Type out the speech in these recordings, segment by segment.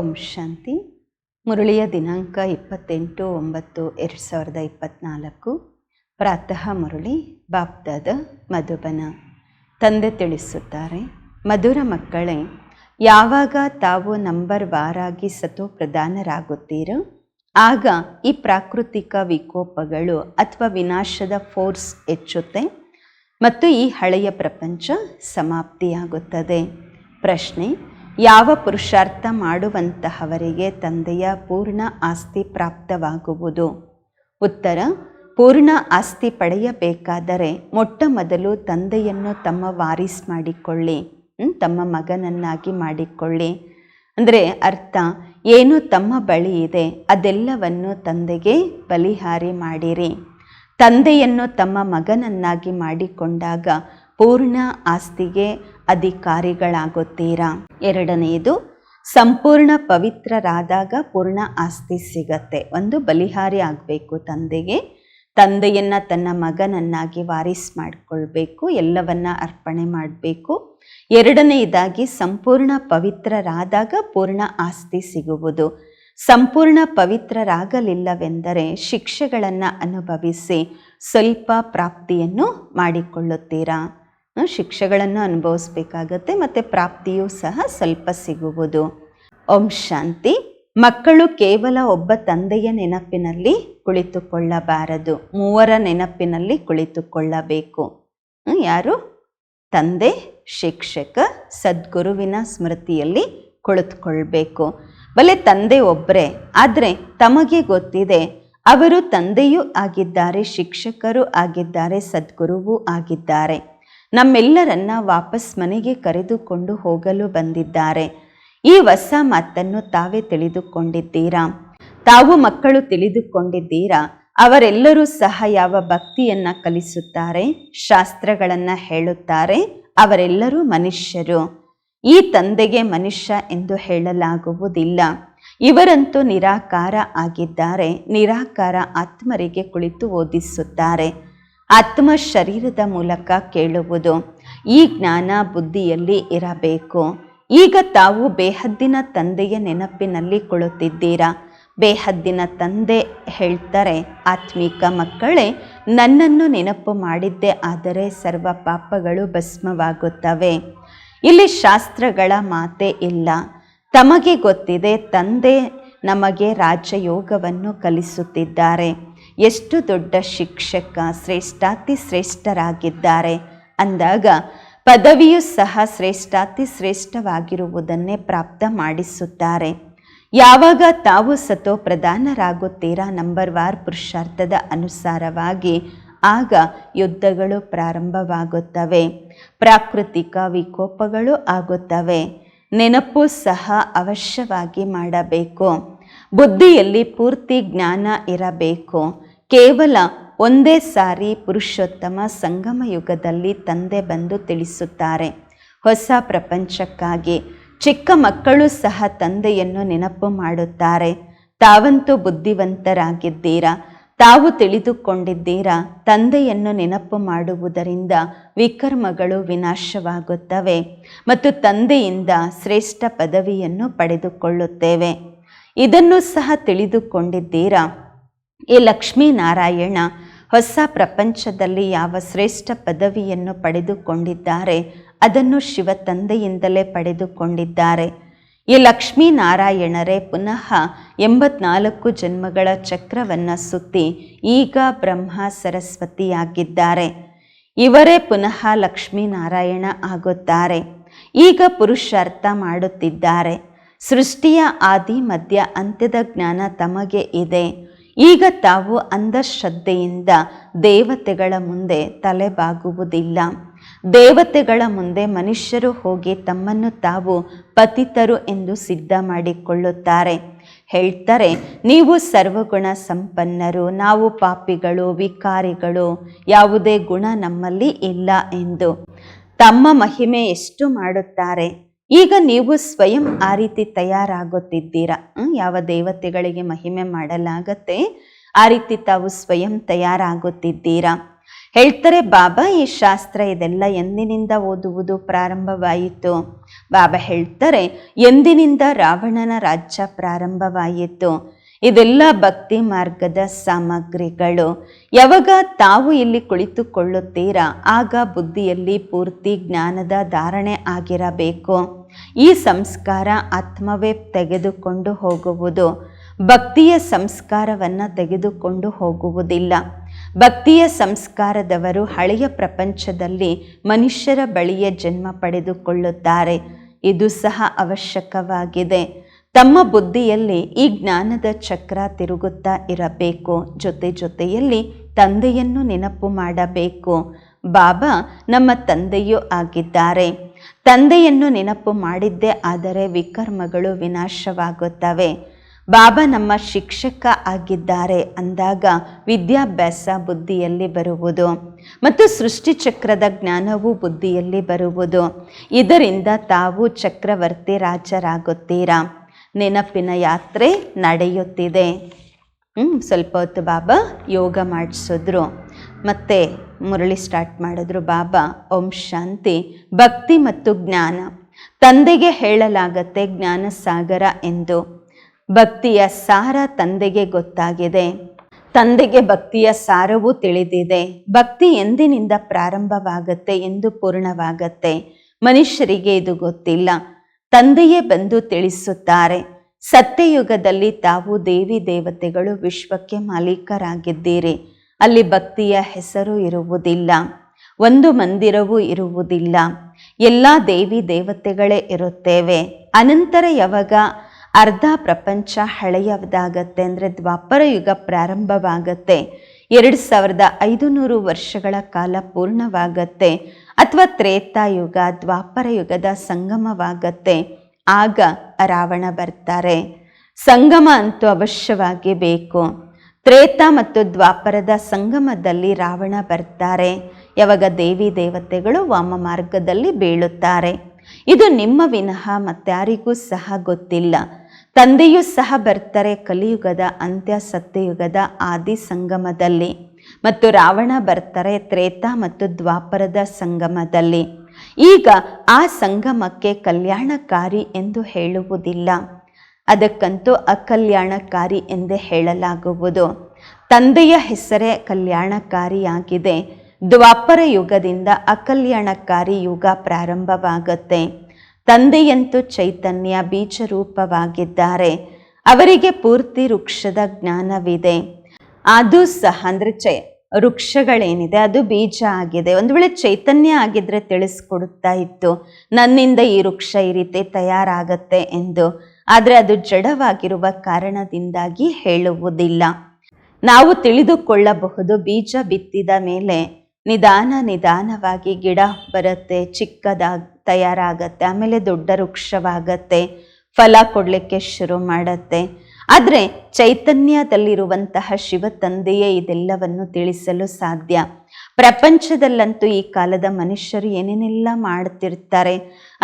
ಓಂ ಶಾಂತಿ. ಮುರಳಿಯ ದಿನಾಂಕ ಇಪ್ಪತ್ತೆಂಟು ಒಂಬತ್ತು ಎರಡು ಸಾವಿರದ ಇಪ್ಪತ್ತ್ನಾಲ್ಕು ಪ್ರಾತಃ ಮುರಳಿ ಬಾಪ್ದಾದ ಮಧುಬನ. ತಂದೆ ತಿಳಿಸುತ್ತಾರೆ, ಮಧುರ ಮಕ್ಕಳೇ, ಯಾವಾಗ ತಾವು ನಂಬರ್ ವಾರಾಗಿ ಸತೋ ಪ್ರಧಾನರಾಗುತ್ತೀರೋ, ಆಗ ಈ ಪ್ರಾಕೃತಿಕ ವಿಕೋಪಗಳು ಅಥವಾ ವಿನಾಶದ ಫೋರ್ಸ್ ಹೆಚ್ಚುತ್ತೆ ಮತ್ತು ಈ ಹಳೆಯ ಪ್ರಪಂಚ ಸಮಾಪ್ತಿಯಾಗುತ್ತದೆ. ಪ್ರಶ್ನೆ ಯಾವ ಪುರುಷಾರ್ಥ ಮಾಡುವಂತಹವರಿಗೆ ತಂದೆಯ ಪೂರ್ಣ ಆಸ್ತಿ ಪ್ರಾಪ್ತವಾಗುವುದು? ಉತ್ತರ, ಪೂರ್ಣ ಆಸ್ತಿ ಪಡೆಯಬೇಕಾದರೆ ಮೊಟ್ಟ ಮೊದಲು ತಂದೆಯನ್ನು ತಮ್ಮ ವಾರಿಸ್ ಮಾಡಿಕೊಳ್ಳಿ ತಮ್ಮ ಮಗನನ್ನಾಗಿ ಮಾಡಿಕೊಳ್ಳಿ. ಅಂದರೆ ಅರ್ಥ, ಏನು ತಮ್ಮ ಬಳಿ ಇದೆ, ಅದೆಲ್ಲವನ್ನು ತಂದೆಗೆ ಬಲಿಹಾರಿ ಮಾಡಿರಿ. ತಂದೆಯನ್ನು ತಮ್ಮ ಮಗನನ್ನಾಗಿ ಮಾಡಿಕೊಂಡಾಗ ಪೂರ್ಣ ಆಸ್ತಿಗೆ ಅಧಿಕಾರಿಗಳಾಗುತ್ತೀರಾ? ಎರಡನೆಯದು, ಸಂಪೂರ್ಣ ಪವಿತ್ರರಾದಾಗ ಪೂರ್ಣ ಆಸ್ತಿ ಸಿಗತ್ತೆ. ಒಂದು ಬಲಿಹಾರಿ ಆಗಬೇಕು ತಂದೆಗೆ. ತಂದೆಯನ್ನು ತನ್ನ ಮಗನನ್ನಾಗಿ ವಾರಿಸ್ ಮಾಡಿಕೊಳ್ಬೇಕು, ಎಲ್ಲವನ್ನ ಅರ್ಪಣೆ ಮಾಡಬೇಕು. ಎರಡನೆಯದಾಗಿ, ಸಂಪೂರ್ಣ ಪವಿತ್ರರಾದಾಗ ಪೂರ್ಣ ಆಸ್ತಿ ಸಿಗುವುದು. ಸಂಪೂರ್ಣ ಪವಿತ್ರರಾಗಲಿಲ್ಲವೆಂದರೆ ಶಿಕ್ಷೆಗಳನ್ನು ಅನುಭವಿಸಿ ಸ್ವಲ್ಪ ಪ್ರಾಪ್ತಿಯನ್ನು ಮಾಡಿಕೊಳ್ಳುತ್ತೀರಾ? ಶಿಕ್ಷೆಗಳನ್ನು ಅನುಭವಿಸ್ಬೇಕಾಗತ್ತೆ, ಮತ್ತು ಪ್ರಾಪ್ತಿಯೂ ಸಹ ಸ್ವಲ್ಪ ಸಿಗುವುದು. ಓಂ ಶಾಂತಿ. ಮಕ್ಕಳು ಕೇವಲ ಒಬ್ಬ ತಂದೆಯ ನೆನಪಿನಲ್ಲಿ ಕುಳಿತುಕೊಳ್ಳಬಾರದು. ಮೂವರ ನೆನಪಿನಲ್ಲಿ ಕುಳಿತುಕೊಳ್ಳಬೇಕು. ಯಾರು? ತಂದೆ, ಶಿಕ್ಷಕ, ಸದ್ಗುರುವಿನ ಸ್ಮೃತಿಯಲ್ಲಿ ಕುಳಿತುಕೊಳ್ಬೇಕು. ಬಲೆ ತಂದೆ ಒಬ್ಬರೇ ಆದರೆ ತಮಗೆ ಗೊತ್ತಿದೆ, ಅವರು ತಂದೆಯೂ ಆಗಿದ್ದಾರೆ, ಶಿಕ್ಷಕರು ಆಗಿದ್ದಾರೆ, ಸದ್ಗುರುವೂ ಆಗಿದ್ದಾರೆ. ನಮ್ಮೆಲ್ಲರನ್ನ ವಾಪಸ್ ಮನೆಗೆ ಕರೆದುಕೊಂಡು ಹೋಗಲು ಬಂದಿದ್ದಾರೆ. ಈ ಹೊಸ ಮಾತನ್ನು ತಾವೇ ತಿಳಿದುಕೊಂಡಿದ್ದೀರಾ? ತಾವು ಮಕ್ಕಳು ತಿಳಿದುಕೊಂಡಿದ್ದೀರಾ? ಅವರೆಲ್ಲರೂ ಸಹ ಯಾವ ಭಕ್ತಿಯನ್ನ ಕಲಿಸುತ್ತಾರೆ? ಶಾಸ್ತ್ರಗಳನ್ನು ಹೇಳುತ್ತಾರೆ? ಅವರೆಲ್ಲರೂ ಮನುಷ್ಯರು. ಈ ತಂದೆಗೆ ಮನುಷ್ಯ ಎಂದು ಹೇಳಲಾಗುವುದಿಲ್ಲ. ಇವರಂತೂ ನಿರಾಕಾರ ಆಗಿದ್ದಾರೆ. ನಿರಾಕಾರ ಆತ್ಮರಿಗೆ ಕುಳಿತು ಓದಿಸುತ್ತಾರೆ. ಆತ್ಮ ಶರೀರದ ಮೂಲಕ ಕೇಳುವುದು. ಈ ಜ್ಞಾನ ಬುದ್ಧಿಯಲ್ಲಿ ಇರಬೇಕು. ಈಗ ತಾವು ಬೇಹದ್ದಿನ ತಂದೆಯ ನೆನಪಿನಲ್ಲಿ ಕುಳಿತಿದ್ದೀರಾ? ಬೇಹದ್ದಿನ ತಂದೆ ಹೇಳ್ತಾರೆ, ಆತ್ಮಿಕ ಮಕ್ಕಳೇ, ನನ್ನನ್ನು ನೆನಪು ಮಾಡಿದ್ದೆ ಆದರೆ ಸರ್ವ ಪಾಪಗಳು ಭಸ್ಮವಾಗುತ್ತವೆ. ಇಲ್ಲಿ ಶಾಸ್ತ್ರಗಳ ಮಾತೇ ಇಲ್ಲ. ತಮಗೆ ಗೊತ್ತಿದೆ, ತಂದೆ ನಮಗೆ ರಾಜಯೋಗವನ್ನು ಕಲಿಸುತ್ತಿದ್ದಾರೆ. ಎಷ್ಟು ದೊಡ್ಡ ಶಿಕ್ಷಕ ಶ್ರೇಷ್ಠಾತಿ ಶ್ರೇಷ್ಠರಾಗಿದ್ದಾರೆ. ಅಂದಾಗ ಪದವಿಯು ಸಹ ಶ್ರೇಷ್ಠಾತಿ ಶ್ರೇಷ್ಠವಾಗಿರುವುದನ್ನೇ ಪ್ರಾಪ್ತ ಮಾಡಿಸುತ್ತಾರೆ. ಯಾವಾಗ ತಾವು ಸತೋ ಪ್ರಧಾನರಾಗುತ್ತೀರಾ ನಂಬರ್ ವಾರ್ ಪುರುಷಾರ್ಥದ ಅನುಸಾರವಾಗಿ, ಆಗ ಯುದ್ಧಗಳು ಪ್ರಾರಂಭವಾಗುತ್ತವೆ. ಪ್ರಾಕೃತಿಕ ವಿಕೋಪಗಳು ಆಗುತ್ತವೆ. ನೆನಪು ಸಹ ಅವಶ್ಯವಾಗಿ ಮಾಡಬೇಕು. ಬುದ್ಧಿಯಲ್ಲಿ ಪೂರ್ತಿ ಜ್ಞಾನ ಇರಬೇಕು. ಕೇವಲ ಒಂದೇ ಸಾರಿ ಪುರುಷೋತ್ತಮ ಸಂಗಮ ಯುಗದಲ್ಲಿ ತಂದೆ ಬಂದು ತಿಳಿಸುತ್ತಾರೆ. ಹೊಸ ಪ್ರಪಂಚಕ್ಕಾಗಿ ಚಿಕ್ಕ ಮಕ್ಕಳು ಸಹ ತಂದೆಯನ್ನು ನೆನಪು ಮಾಡುತ್ತಾರೆ. ತಾವಂತೂ ಬುದ್ಧಿವಂತರಾಗಿದ್ದೀರಾ? ತಾವು ತಿಳಿದುಕೊಂಡಿದ್ದೀರಾ? ತಂದೆಯನ್ನು ನೆನಪು ಮಾಡುವುದರಿಂದ ವಿಕರ್ಮಗಳು ವಿನಾಶವಾಗುತ್ತವೆ ಮತ್ತು ತಂದೆಯಿಂದ ಶ್ರೇಷ್ಠ ಪದವಿಯನ್ನು ಪಡೆದುಕೊಳ್ಳುತ್ತೇವೆ. ಇದನ್ನು ಸಹ ತಿಳಿದುಕೊಂಡಿದ್ದೀರಾ? ಈ ಲಕ್ಷ್ಮೀನಾರಾಯಣ ಹೊಸ ಪ್ರಪಂಚದಲ್ಲಿ ಯಾವ ಶ್ರೇಷ್ಠ ಪದವಿಯನ್ನು ಪಡೆದುಕೊಂಡಿದ್ದಾರೆ, ಅದನ್ನು ಶಿವ ತಂದೆಯಿಂದಲೇ ಪಡೆದುಕೊಂಡಿದ್ದಾರೆ. ಈ ಲಕ್ಷ್ಮೀನಾರಾಯಣರೇ ಪುನಃ ಎಂಬತ್ನಾಲ್ಕು ಜನ್ಮಗಳ ಚಕ್ರವನ್ನು ಸುತ್ತಿ ಈಗ ಬ್ರಹ್ಮ ಸರಸ್ವತಿಯಾಗಿದ್ದಾರೆ. ಇವರೇ ಪುನಃ ಲಕ್ಷ್ಮೀನಾರಾಯಣ ಆಗುತ್ತಾರೆ. ಈಗ ಪುರುಷಾರ್ಥ ಮಾಡುತ್ತಿದ್ದಾರೆ. ಸೃಷ್ಟಿಯ ಆದಿ ಮಧ್ಯ ಅಂತ್ಯದ ಜ್ಞಾನ ತಮಗೆ ಇದೆ. ಈಗ ತಾವು ಅಂಧಶ್ರದ್ಧೆಯಿಂದ ದೇವತೆಗಳ ಮುಂದೆ ತಲೆಬಾಗುವುದಿಲ್ಲ. ದೇವತೆಗಳ ಮುಂದೆ ಮನುಷ್ಯರು ಹೋಗಿ ತಮ್ಮನ್ನು ತಾವು ಪತಿತರು ಎಂದು ಸಿದ್ಧ ಮಾಡಿಕೊಳ್ಳುತ್ತಾರೆ. ಹೇಳ್ತಾರೆ, ನೀವು ಸರ್ವಗುಣ ಸಂಪನ್ನರು, ನಾವು ಪಾಪಿಗಳು, ವಿಕಾರಿಗಳು, ಯಾವುದೇ ಗುಣ ನಮ್ಮಲ್ಲಿ ಇಲ್ಲ ಎಂದು. ತಮ್ಮ ಮಹಿಮೆ ಎಷ್ಟು ಮಾಡುತ್ತಾರೆ? ಈಗ ನೀವು ಸ್ವಯಂ ಆ ರೀತಿ ತಯಾರಾಗುತ್ತಿದ್ದೀರಾ? ಯಾವ ದೇವತೆಗಳಿಗೆ ಮಹಿಮೆ ಮಾಡಲಾಗತ್ತೆ? ಆ ರೀತಿ ತಾವು ಸ್ವಯಂ ತಯಾರಾಗುತ್ತಿದ್ದೀರಾ? ಹೇಳ್ತಾರೆ, ಬಾಬಾ, ಈ ಶಾಸ್ತ್ರ ಇದೆಲ್ಲ ಎಂದಿನಿಂದ ಓದುವುದು ಪ್ರಾರಂಭವಾಯಿತು? ಬಾಬಾ ಹೇಳ್ತಾರೆ, ಎಂದಿನಿಂದ ರಾವಣನ ರಾಜ್ಯ ಪ್ರಾರಂಭವಾಯಿತು? ಇದೆಲ್ಲ ಭಕ್ತಿ ಮಾರ್ಗದ ಸಾಮಗ್ರಿಗಳು. ಯಾವಾಗ ತಾವು ಇಲ್ಲಿ ಕುಳಿತುಕೊಳ್ಳುತ್ತೀರಾ, ಆಗ ಬುದ್ಧಿಯಲ್ಲಿ ಪೂರ್ತಿ ಜ್ಞಾನದ ಧಾರಣೆ ಆಗಿರಬೇಕು. ಈ ಸಂಸ್ಕಾರ ಆತ್ಮವೇ ತೆಗೆದುಕೊಂಡು ಹೋಗುವುದು. ಭಕ್ತಿಯ ಸಂಸ್ಕಾರವನ್ನು ತೆಗೆದುಕೊಂಡು ಹೋಗುವುದಿಲ್ಲ. ಭಕ್ತಿಯ ಸಂಸ್ಕಾರದವರು ಹಳೆಯ ಪ್ರಪಂಚದಲ್ಲಿ ಮನುಷ್ಯರ ಬಳಿಯ ಜನ್ಮ ಪಡೆದುಕೊಳ್ಳುತ್ತಾರೆ. ಇದು ಸಹ ಅವಶ್ಯಕವಾಗಿದೆ. ತಮ್ಮ ಬುದ್ಧಿಯಲ್ಲಿ ಈ ಜ್ಞಾನದ ಚಕ್ರ ತಿರುಗುತ್ತಾ ಇರಬೇಕು. ಜೊತೆ ಜೊತೆಯಲ್ಲಿ ತಂದೆಯನ್ನು ನೆನಪು ಮಾಡಬೇಕು. ಬಾಬಾ ನಮ್ಮ ತಂದೆಯೂ ಆಗಿದ್ದಾರೆ. ತಂದೆಯನ್ನು ನೆನಪು ಮಾಡಿದ್ದೇ, ಆದರೆ ವಿಕರ್ಮಗಳು ವಿನಾಶವಾಗುತ್ತವೆ. ಬಾಬಾ ನಮ್ಮ ಶಿಕ್ಷಕ ಆಗಿದ್ದಾರೆ ಅಂದಾಗ ವಿದ್ಯಾಭ್ಯಾಸ ಬುದ್ಧಿಯಲ್ಲಿ ಬರುವುದು ಮತ್ತು ಸೃಷ್ಟಿಚಕ್ರದ ಜ್ಞಾನವು ಬುದ್ಧಿಯಲ್ಲಿ ಬರುವುದು. ಇದರಿಂದ ತಾವು ಚಕ್ರವರ್ತಿ ರಾಜರಾಗುತ್ತೀರಾ? ನೆನಪಿನ ಯಾತ್ರೆ ನಡೆಯುತ್ತಿದೆ. ಹ್ಞೂ ಸ್ವಲ್ಪ ಹೊತ್ತು ಬಾಬಾ ಯೋಗ ಮಾಡಿಸಿದ್ರು. ಮತ್ತೆ ಮುರಳಿ ಸ್ಟಾರ್ಟ್ ಮಾಡಿದ್ರು ಬಾಬಾ, ಓಂ ಶಾಂತಿ, ಭಕ್ತಿ ಮತ್ತು ಜ್ಞಾನ. ತಂದೆಗೆ ಹೇಳಲಾಗತ್ತೆ ಜ್ಞಾನ ಸಾಗರ ಎಂದು. ಭಕ್ತಿಯ ಸಾರ ತಂದೆಗೆ ಗೊತ್ತಾಗಿದೆ. ತಂದೆಗೆ ಭಕ್ತಿಯ ಸಾರವೂ ತಿಳಿದಿದೆ. ಭಕ್ತಿ ಎಂದಿನಿಂದ ಪ್ರಾರಂಭವಾಗತ್ತೆ ಎಂದು ಪೂರ್ಣವಾಗತ್ತೆ. ಮನುಷ್ಯರಿಗೆ ಇದು ಗೊತ್ತಿಲ್ಲ. ತಂದೆಯೇ ಬಂದು ತಿಳಿಸುತ್ತಾರೆ. ಸತ್ಯಯುಗದಲ್ಲಿ ತಾವು ದೇವಿ ದೇವತೆಗಳು ವಿಶ್ವಕ್ಕೆ ಮಾಲೀಕರಾಗಿದ್ದೀರಿ. ಅಲ್ಲಿ ಭಕ್ತಿಯ ಹೆಸರು ಇರುವುದಿಲ್ಲ, ಒಂದು ಮಂದಿರವೂ ಇರುವುದಿಲ್ಲ. ಎಲ್ಲ ದೇವಿ ದೇವತೆಗಳೇ ಇರುತ್ತೇವೆ. ಅನಂತರ ಯಾವಾಗ? ಅರ್ಧ ಪ್ರಪಂಚ ಹಳೆಯದಾಗತ್ತೆ ಅಂದರೆ ದ್ವಾಪರ ಯುಗ ಪ್ರಾರಂಭವಾಗತ್ತೆ. ಎರಡು ಸಾವಿರದ ಐದು ನೂರು ವರ್ಷಗಳ ಕಾಲ ಪೂರ್ಣವಾಗತ್ತೆ. ಅಥವಾ ತ್ರೇತಾಯುಗ ದ್ವಾಪರ ಯುಗದ ಸಂಗಮವಾಗತ್ತೆ. ಆಗ ರಾವಣ ಬರ್ತಾರೆ. ಸಂಗಮ ಅಂತೂ ಅವಶ್ಯವಾಗಿ ಬೇಕು. ತ್ರೇತ ಮತ್ತು ದ್ವಾಪರದ ಸಂಗಮದಲ್ಲಿ ರಾವಣ ಬರ್ತಾರೆ. ಯಾವಾಗ ದೇವಿ ದೇವತೆಗಳು ವಾಮ ಮಾರ್ಗದಲ್ಲಿ ಬೀಳುತ್ತಾರೆ. ಇದು ನಿಮ್ಮ ವಿನಃ, ಮತ್ತಾರಿಗೂ ಸಹ ಗೊತ್ತಿಲ್ಲ. ತಂದೆಯೂ ಸಹ ಬರ್ತಾರೆ ಕಲಿಯುಗದ ಅಂತ್ಯ ಸತ್ಯಯುಗದ ಆದಿ ಸಂಗಮದಲ್ಲಿ. ಮತ್ತು ರಾವಣ ಬರ್ತಾರೆ ತ್ರೇತ ಮತ್ತು ದ್ವಾಪರದ ಸಂಗಮದಲ್ಲಿ. ಈಗ ಆ ಸಂಗಮಕ್ಕೆ ಕಲ್ಯಾಣಕಾರಿ ಎಂದು ಹೇಳುವುದಿಲ್ಲ. ಅದಕ್ಕಂತೂ ಅಕಲ್ಯಾಣಕಾರಿ ಎಂದೇ ಹೇಳಲಾಗುವುದು. ತಂದೆಯ ಹೆಸರೇ ಕಲ್ಯಾಣಕಾರಿಯಾಗಿದೆ. ದ್ವಾಪರ ಯುಗದಿಂದ ಅಕಲ್ಯಾಣಕಾರಿ ಯುಗ ಪ್ರಾರಂಭವಾಗುತ್ತೆ. ತಂದೆಯಂತೂ ಚೈತನ್ಯ ಬೀಜರೂಪವಾಗಿದ್ದಾರೆ. ಅವರಿಗೆ ಪೂರ್ತಿ ವೃಕ್ಷದ ಜ್ಞಾನವಿದೆ. ಅದು ಸಹ ಅಂದರೆ ಚೈ, ವೃಕ್ಷಗಳೇನಿದೆ, ಅದು ಬೀಜ ಆಗಿದೆ. ಒಂದು ವೇಳೆ ಚೈತನ್ಯ ಆಗಿದ್ರೆ ತಿಳಿಸ್ಕೊಡುತ್ತಾ ಇತ್ತು. ನನ್ನಿಂದ ಈ ವೃಕ್ಷ ಈ ರೀತಿ ತಯಾರಾಗತ್ತೆ ಎಂದು ಆದರೆ ಅದು ಜಡವಾಗಿರುವ ಕಾರಣದಿಂದಾಗಿ ಹೇಳುವುದಿಲ್ಲ. ನಾವು ತಿಳಿದುಕೊಳ್ಳಬಹುದು, ಬೀಜ ಬಿತ್ತಿದ ಮೇಲೆ ನಿಧಾನ ನಿಧಾನವಾಗಿ ಗಿಡ ಬರುತ್ತೆ ಚಿಕ್ಕದಾಗಿ ತಯಾರಾಗತ್ತೆ, ಆಮೇಲೆ ದೊಡ್ಡ ವೃಕ್ಷವಾಗತ್ತೆ, ಫಲ ಕೊಡಲಿಕ್ಕೆ ಶುರು ಮಾಡತ್ತೆ. ಆದರೆ ಚೈತನ್ಯದಲ್ಲಿರುವಂತಹ ಶಿವ ತಂದೆಯೇ ಇದೆಲ್ಲವನ್ನು ತಿಳಿಸಲು ಸಾಧ್ಯ. ಪ್ರಪಂಚದಲ್ಲಂತೂ ಈ ಕಾಲದ ಮನುಷ್ಯರು ಏನೇನೆಲ್ಲ ಮಾಡ್ತಿರ್ತಾರೆ,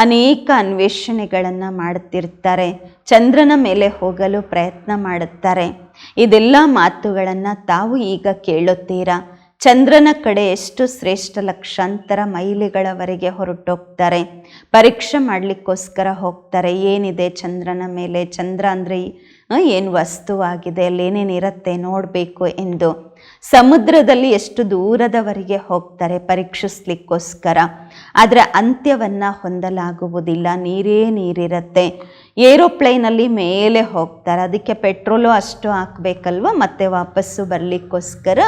ಅನೇಕ ಅನ್ವೇಷಣೆಗಳನ್ನು ಮಾಡ್ತಿರ್ತಾರೆ, ಚಂದ್ರನ ಮೇಲೆ ಹೋಗಲು ಪ್ರಯತ್ನ ಮಾಡುತ್ತಾರೆ. ಇದೆಲ್ಲ ಮಾತುಗಳನ್ನು ತಾವು ಈಗ ಕೇಳುತ್ತೀರಾ? ಚಂದ್ರನ ಕಡೆ ಎಷ್ಟು ಶ್ರೇಷ್ಠ ಲಕ್ಷಾಂತರ ಮೈಲಿಗಳವರೆಗೆ ಹೊರಟೋಗ್ತಾರೆ, ಪರೀಕ್ಷೆ ಮಾಡಲಿಕ್ಕೋಸ್ಕರ ಹೋಗ್ತಾರೆ, ಏನಿದೆ ಚಂದ್ರನ ಮೇಲೆ? ಚಂದ್ರ ಅಂದರೆ ಏನು ವಸ್ತುವಾಗಿದೆ, ಅಲ್ಲಿ ಏನೇನಿರುತ್ತೆ ನೋಡಬೇಕು ಎಂದು. ಸಮುದ್ರದಲ್ಲಿ ಎಷ್ಟು ದೂರದವರೆಗೆ ಹೋಗ್ತಾರೆ ಪರೀಕ್ಷಿಸ್ಲಿಕ್ಕೋಸ್ಕರ. ಆದರೆ ಅಂತ್ಯವನ್ನು ಹೊಂದಲಾಗುವುದಿಲ್ಲ, ನೀರೇ ನೀರಿರುತ್ತೆ. ಏರೋಪ್ಲೇನಲ್ಲಿ ಮೇಲೆ ಹೋಗ್ತಾರೆ, ಅದಕ್ಕೆ ಪೆಟ್ರೋಲು ಅಷ್ಟು ಹಾಕಬೇಕಲ್ವ, ಮತ್ತೆ ವಾಪಸ್ಸು ಬರಲಿಕ್ಕೋಸ್ಕರ?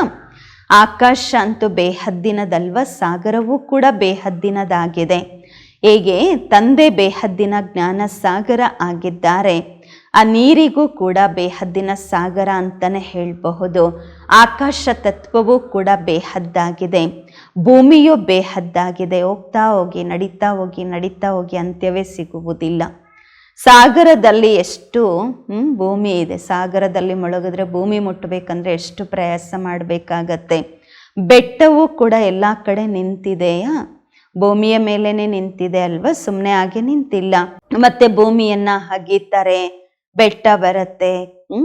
ಆಕಾಶ ಅಂತೂ ಬೇಹದ್ದಿನದಲ್ವ, ಸಾಗರವೂ ಕೂಡ ಬೇಹದ್ದಿನದಾಗಿದೆ. ಹೇಗೆ, ತಂದೆ ಬೇಹದ್ದಿನ ಜ್ಞಾನ ಸಾಗರ ಆಗಿದ್ದಾರೆ. ಆ ನೀರಿಗೂ ಕೂಡ ಬೇಹದ್ದಿನ ಸಾಗರ ಅಂತಲೇ ಹೇಳಬಹುದು. ಆಕಾಶ ತತ್ವವೂ ಕೂಡ ಬೇಹದ್ದಾಗಿದೆ. ಭೂಮಿಯೂ ಬೇಹದ್ದಾಗಿದೆ. ಹೋಗ್ತಾ ಹೋಗಿ, ನಡೀತಾ ಹೋಗಿ ನಡೀತಾ ಹೋಗಿ ಅಂತ್ಯವೇ ಸಿಗುವುದಿಲ್ಲ. ಸಾಗರದಲ್ಲಿ ಎಷ್ಟು ಭೂಮಿ ಇದೆ. ಸಾಗರದಲ್ಲಿ ಮುಳುಗಿದ್ರೆ ಭೂಮಿ ಮುಟ್ಟಬೇಕಂದ್ರೆ ಎಷ್ಟು ಪ್ರಯಾಸ ಮಾಡಬೇಕಾಗತ್ತೆ. ಬೆಟ್ಟವೂ ಕೂಡ ಎಲ್ಲ ಕಡೆ ನಿಂತಿದೆಯಾ? ಭೂಮಿಯ ಮೇಲೇನೆ ನಿಂತಿದೆ ಅಲ್ವಾ? ಸುಮ್ಮನೆ ಹಾಗೆ ನಿಂತಿಲ್ಲ. ಮತ್ತೆ ಭೂಮಿಯನ್ನ ಅಗೀತಾರೆ. ಬೆಟ್ಟ ಬರುತ್ತೆ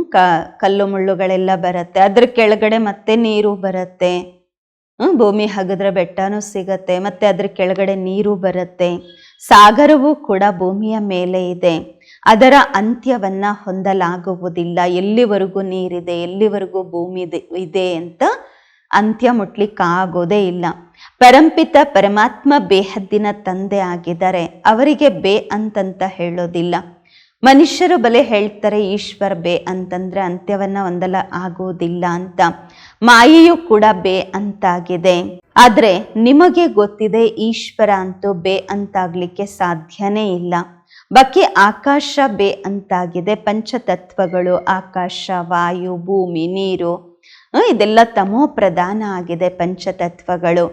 ಕ, ಕಲ್ಲು ಮುಳ್ಳುಗಳೆಲ್ಲ ಬರುತ್ತೆ, ಅದ್ರ ಕೆಳಗಡೆ ಮತ್ತೆ ನೀರು ಬರುತ್ತೆ ಭೂಮಿ ಹಗದ್ರೆ ಬೆಟ್ಟನೂ ಸಿಗತ್ತೆ, ಮತ್ತೆ ಅದ್ರ ಕೆಳಗಡೆ ನೀರು ಬರುತ್ತೆ, ಸಾಗರವೂ ಕೂಡ ಭೂಮಿಯ ಮೇಲೆ ಇದೆ, ಅದರ ಅಂತ್ಯವನ್ನ ಹೊಂದಲಾಗುವುದಿಲ್ಲ, ಎಲ್ಲಿವರೆಗೂ ನೀರಿದೆ, ಎಲ್ಲಿವರೆಗೂ ಭೂಮಿ ಇದೆ- ಇದೆ ಅಂತ ಅಂತ್ಯ ಮುಟ್ಲಿಕ್ಕಾಗೋದೇ ಇಲ್ಲ. ಪರಂಪಿತ ಪರಮಾತ್ಮ ಬೇಹದ್ದಿನ ತಂದೆ ಆಗಿದ್ದಾರೆ, ಅವರಿಗೆ ಬೇ ಅಂತಂತ ಹೇಳೋದಿಲ್ಲ. ಮನುಷ್ಯರು ಬಲೆ ಹೇಳ್ತಾರೆ, ಈಶ್ವರ್ ಬೇ ಅಂತಂದ್ರೆ ಅಂತ್ಯವನ್ನ ಒಂದಲ್ಲ ಆಗೋದಿಲ್ಲ ಅಂತ. ಮಾಯೆಯು ಕೂಡ ಬೇ ಅಂತಾಗಿದೆ. ಆದ್ರೆ ನಿಮಗೆ ಗೊತ್ತಿದೆ, ಈಶ್ವರ ಅಂತೂ ಬೇ ಅಂತಾಗ್ಲಿಕ್ಕೆ ಸಾಧ್ಯನೇ ಇಲ್ಲ. ಬಾಕಿ ಆಕಾಶ ಬೇ ಅಂತಾಗಿದೆ, ಪಂಚತತ್ವಗಳು ಆಕಾಶ, ವಾಯು, ಭೂಮಿ, ನೀರು. ಇದೆಲ್ಲ ತಮೋ ಪ್ರಧಾನ ಆಗಿದೆ ಪಂಚತತ್ವಗಳು.